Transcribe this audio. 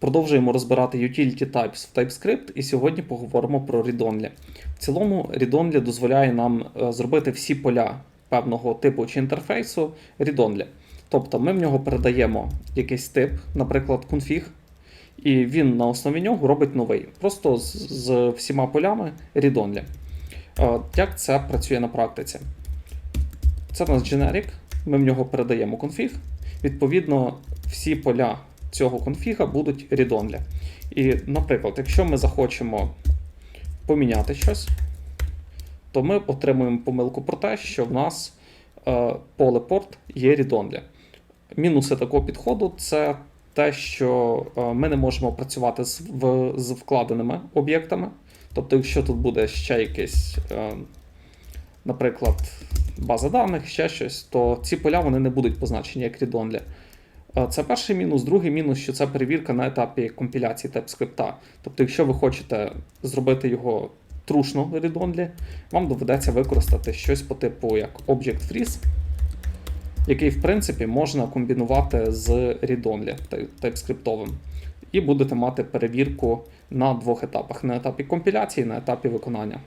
Продовжуємо розбирати utility types в TypeScript, і сьогодні поговоримо про read-only. В цілому, read-only дозволяє нам е, зробити всі поля певного типу чи інтерфейсу read-only. Тобто ми в нього передаємо якийсь тип, наприклад, config, і він на основі нього робить новий, просто з, з всіма полями read-only. Е, Як це працює на практиці? Це у нас generic, ми в нього передаємо config. Відповідно, всі поля цього конфіга будуть read-only. І, наприклад, якщо ми захочемо поміняти щось, то ми отримуємо помилку про те, що в нас е, поле порт є read-only. Мінуси такого підходу це те, що е, ми не можемо працювати з, в, з вкладеними об'єктами. Тобто, якщо тут буде ще якийсь, е, наприклад, база даних, ще щось, то ці поля вони не будуть позначені як read-only. Е, Це перший мінус. Другий мінус, що це перевірка на етапі компіляції TypeScript. Тобто, якщо ви хочете зробити його трушно read-only, вам доведеться використати щось по типу як Object Freeze, який, в принципі, можна комбінувати з read-only TypeScript. І будете мати перевірку на двох етапах: на етапі компіляції і на етапі виконання.